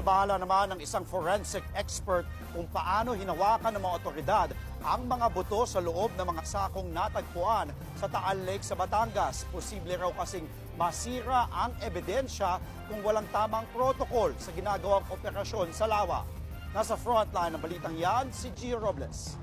Nabahala naman ng isang forensic expert kung paano hinawakan ng mga otoridad ang mga buto sa loob ng mga sakong natagpuan sa Taal Lake sa Batangas. Posible raw kasing masira ang ebidensya kung walang tamang protocol sa ginagawang operasyon sa lawa. Nasa frontline ng balitang yan, si Gio Robles.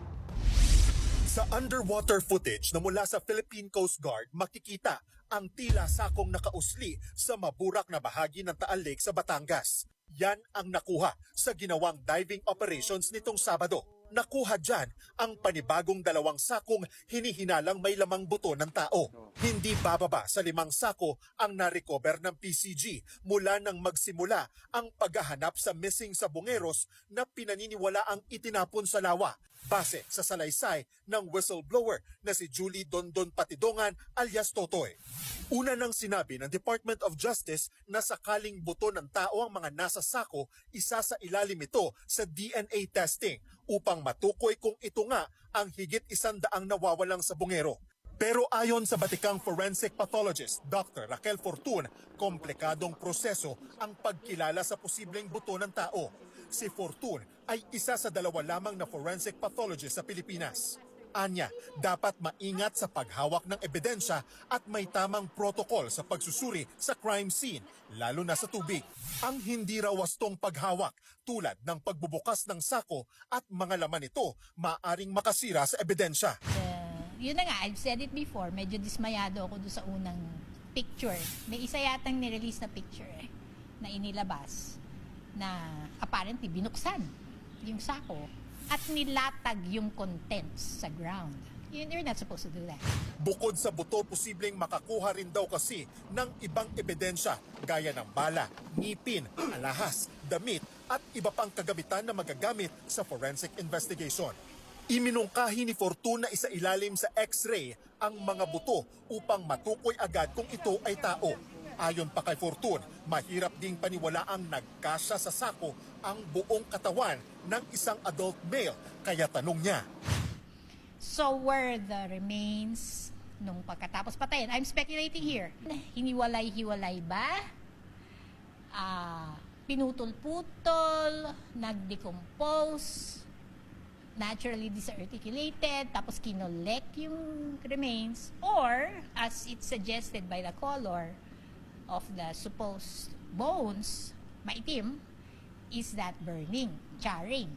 Sa underwater footage na mula sa Philippine Coast Guard, makikita ang tila sakong nakausli sa maburak na bahagi ng Taal Lake sa Batangas. Yan ang nakuha sa ginawang diving operations nitong Sabado. Nakuha dyan ang panibagong dalawang sakong hinihinalang may lamang buto ng tao. Hindi bababa sa limang sako ang narecover ng PCG mula nang magsimula ang paghahanap sa missing sa bungeros na pinaniniwala ang itinapon sa lawa base sa salaysay ng whistleblower na si Julie Dondon Patidongan alias Totoy. Una nang sinabi ng Department of Justice na sakaling buto ng tao ang mga nasa sako, isa sa ilalim ito sa DNA testing upang matukoy kung ito nga ang higit isandaang nawawalang sa bungero. Pero ayon sa batikang forensic pathologist Dr. Raquel Fortun, komplikadong proseso ang pagkilala sa posibleng buto ng tao. Si Fortun ay isa sa dalawa lamang na forensic pathologist sa Pilipinas. Anya, dapat maingat sa paghawak ng ebidensya at may tamang protocol sa pagsusuri sa crime scene, lalo na sa tubig. Ang hindi raw wastong paghawak tulad ng pagbubukas ng sako at mga laman nito maaring makasira sa ebidensya. Uh, yun na nga, I've said it before, medyo dismayado ako doon sa unang picture. May isa yatang nirelease na picture eh, na inilabas na apparently binuksan yung sako at nilatag yung contents sa ground. You're not supposed to do that. Bukod sa buto, posibleng makakuha rin daw kasi ng ibang ebidensya gaya ng bala, ngipin, alahas, damit at iba pang kagamitan na magagamit sa forensic investigation. Iminungkahi ni Fortuna isa ilalim sa x-ray ang mga buto upang matukoy agad kung ito ay tao. Ayon pa kay Fortun, mahirap ding paniwalaang nagkasya sa sako ang buong katawan ng isang adult male. Kaya tanong niya, So were the remains nung pagkatapos patayin? I'm speculating here. Hiniwalay-hiwalay ba? Ah, pinutol-putol, nag-decompose, naturally disarticulated, tapos kinolek yung remains, or, as it's suggested by the color of the supposed bones, maitim, is that burning, charring.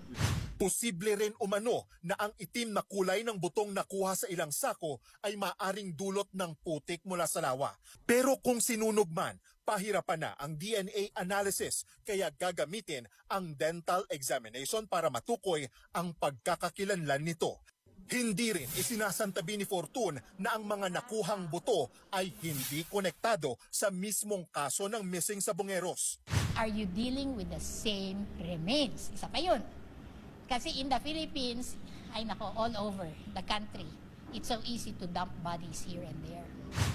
Posible rin umano na ang itim na kulay ng butong nakuha sa ilang sako ay maaring dulot ng putik mula sa lawa. Pero kung sinunog man, pahirapan na ang DNA analysis kaya gagamitin ang dental examination para matukoy ang pagkakakilanlan nito. Hindi rin isinasantabi ni Fortun na ang mga nakuhang buto ay hindi konektado sa mismong kaso ng missing sa Bungeros. are you dealing with the same remains? Isa pa yun. Kasi in the Philippines, ay nako, all over the country, it's so easy to dump bodies here and there.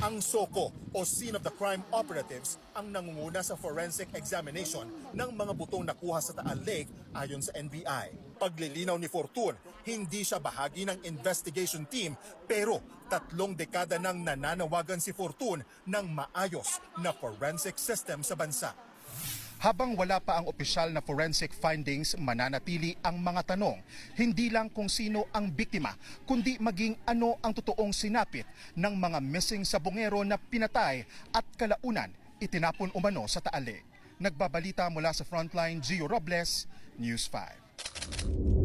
Ang SOCO o Scene of the Crime Operatives ang nangunguna sa forensic examination ng mga butong nakuha sa Taal Lake ayon sa NBI. Paglilinaw ni Fortun, hindi siya bahagi ng investigation team pero tatlong dekada nang nananawagan si Fortun ng maayos na forensic system sa bansa. Habang wala pa ang opisyal na forensic findings, mananatili ang mga tanong. Hindi lang kung sino ang biktima, kundi maging ano ang totoong sinapit ng mga missing sa bungero na pinatay at kalaunan itinapon umano sa taali. Nagbabalita mula sa Frontline, Gio Robles, News 5.